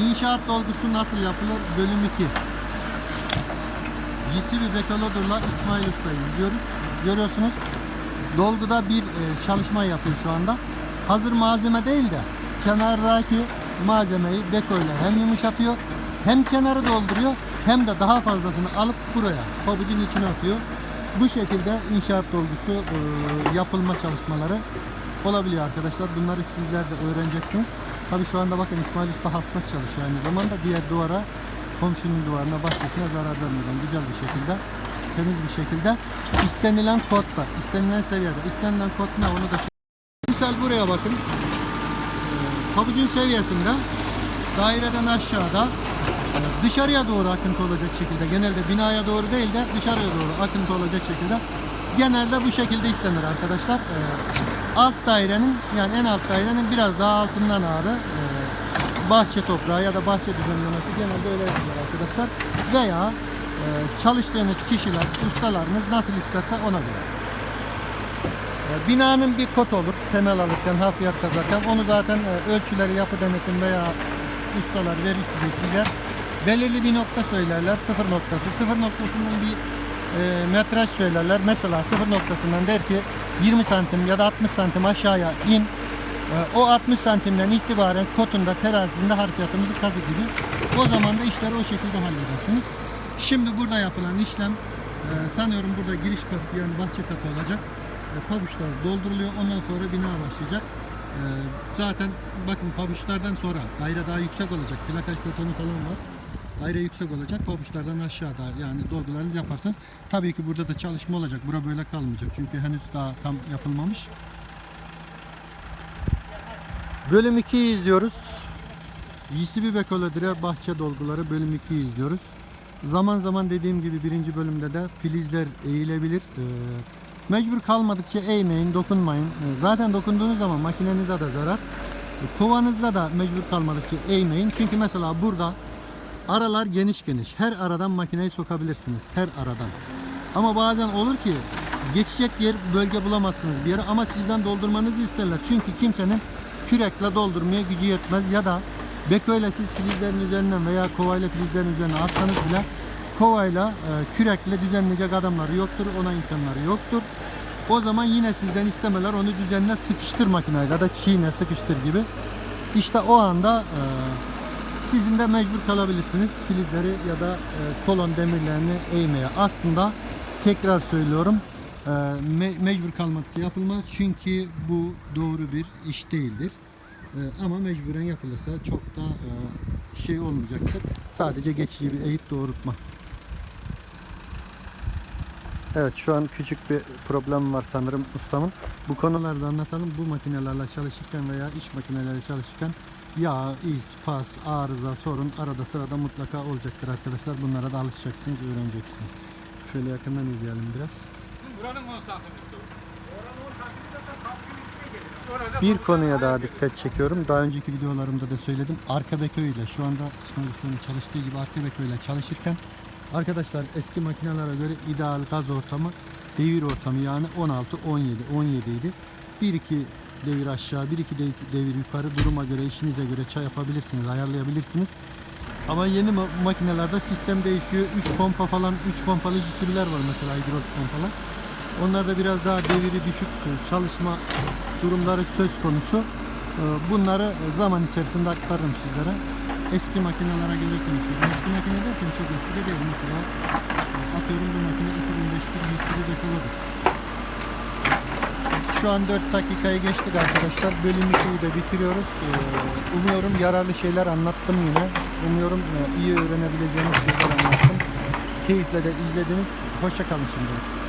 İnşaat dolgusu nasıl yapılır? Bölüm 2. Yisi ve Bekolodur'la İsmail Usta'yı izliyoruz. Görüyorsunuz. Dolguda bir e, çalışma yapıyor şu anda. Hazır malzeme değil de kenardaki malzemeyi Beko ile hem yumuşatıyor hem kenarı dolduruyor hem de daha fazlasını alıp buraya pabucun içine atıyor. Bu şekilde inşaat dolgusu e, yapılma çalışmaları olabiliyor arkadaşlar. Bunları sizler de öğreneceksiniz. Tabii şu anda bakın İsmail Usta hassas çalışıyor aynı zamanda. Diğer duvara, komşunun duvarına, bahçesine zarar vermeden güzel bir şekilde, temiz bir şekilde istenilen kodda, istenilen seviyede, istenilen kod ne onu da Misal buraya bakın. Ee, Pabucun seviyesinde daireden aşağıda e, dışarıya doğru akıntı olacak şekilde genelde binaya doğru değil de dışarıya doğru akıntı olacak şekilde genelde bu şekilde istenir arkadaşlar. Ee, Alt dairenin yani en alt dairenin biraz daha altından ağrı e, bahçe toprağı ya da bahçe düzenlemesi genelde öyle yapılır arkadaşlar. Veya e, çalıştığınız kişiler, ustalarınız nasıl isterse ona göre. E, Binanın bir kod olur temel alırken, hafriyat kazarken. Onu zaten e, ölçüleri yapı denetim veya ustalar verir size çizer. Belirli bir nokta söylerler, sıfır noktası. Sıfır noktasının bir e, metraj söylerler. Mesela sıfır noktasından der ki 20 santim ya da 60 santim aşağıya in. E, o 60 santimden itibaren kotunda terazisinde harfiyatımızı kazı gibi. O zaman da işleri o şekilde halledersiniz. Şimdi burada yapılan işlem e, sanıyorum burada giriş katı yani bahçe katı olacak. E, pabuçlar dolduruluyor. Ondan sonra bina başlayacak. E, zaten bakın pabuçlardan sonra daire daha yüksek olacak. Plakaj betonu falan var. Daire yüksek olacak. Pabuçlardan aşağıda yani dolgularınızı yaparsanız tabii ki burada da çalışma olacak. Bura böyle kalmayacak. Çünkü henüz daha tam yapılmamış. Bölüm 2'yi izliyoruz. Yisibi Bekolodire bahçe dolguları bölüm 2'yi izliyoruz. Zaman zaman dediğim gibi birinci bölümde de filizler eğilebilir. Ee, mecbur kalmadıkça eğmeyin, dokunmayın. Ee, zaten dokunduğunuz zaman makinenize de zarar. Ee, Kovanızda da mecbur kalmadıkça eğmeyin. Çünkü mesela burada aralar geniş geniş. Her aradan makineyi sokabilirsiniz. Her aradan. Ama bazen olur ki geçecek yer bölge bulamazsınız bir yere ama sizden doldurmanızı isterler. Çünkü kimsenin kürekle doldurmaya gücü yetmez ya da bekoyla siz filizlerin üzerinden veya kovayla filizlerin üzerine atsanız bile kovayla e, kürekle düzenleyecek adamları yoktur. Ona imkanları yoktur. O zaman yine sizden istemeler onu düzenine sıkıştır makineyle ya da çiğne sıkıştır gibi. İşte o anda e, sizin de mecbur kalabilirsiniz filizleri ya da e, kolon demirlerini eğmeye. Aslında tekrar söylüyorum e, me- mecbur kalmakta yapılmaz çünkü bu doğru bir iş değildir. E, ama mecburen yapılırsa çok da e, şey olmayacaktır. Sadece geçici bir eğip doğrultma. Evet şu an küçük bir problem var sanırım ustamın. Bu konularda anlatalım. Bu makinelerle çalışırken veya iş makineleri çalışırken yağ, iz, pas, arıza, sorun arada sırada mutlaka olacaktır arkadaşlar. Bunlara da alışacaksınız, öğreneceksiniz. Şöyle yakından izleyelim biraz. Sizin buranın 10 santim üstü. Oranın 10 santim zaten kapşın üstüne gelir. Orada Bir konuya daha dikkat çekiyorum. Daha önceki videolarımda da söyledim. Arka bekö ile şu anda İsmail Usta'nın çalıştığı gibi arka bekö ile çalışırken arkadaşlar eski makinelere göre ideal gaz ortamı devir ortamı yani 16 17 17 idi. 1 2 devir aşağı 1 2 devir yukarı duruma göre işinize göre çay yapabilirsiniz, ayarlayabilirsiniz. Ama yeni ma- makinelerde sistem değişiyor. 3 pompa falan 3 pompalı jisriler var mesela hidrolik pompalar. Onlarda biraz daha deviri düşük çalışma durumları söz konusu. Ee, Bunları zaman içerisinde aktarırım sizlere. Eski makinelere göre konuşuyorum. Eski makine derken çok eski de değil. Mesela e, atıyorum bu makine 2005'tir, Şu an 4 dakikayı geçtik arkadaşlar. Bölüm 2'yi de bitiriyoruz. Ee, Umuyorum yararlı şeyler anlattım yine. Umuyorum e, iyi öğrenebileceğiniz şeyler anlattım. Keyifle de izlediniz. Hoşça kalın şimdi.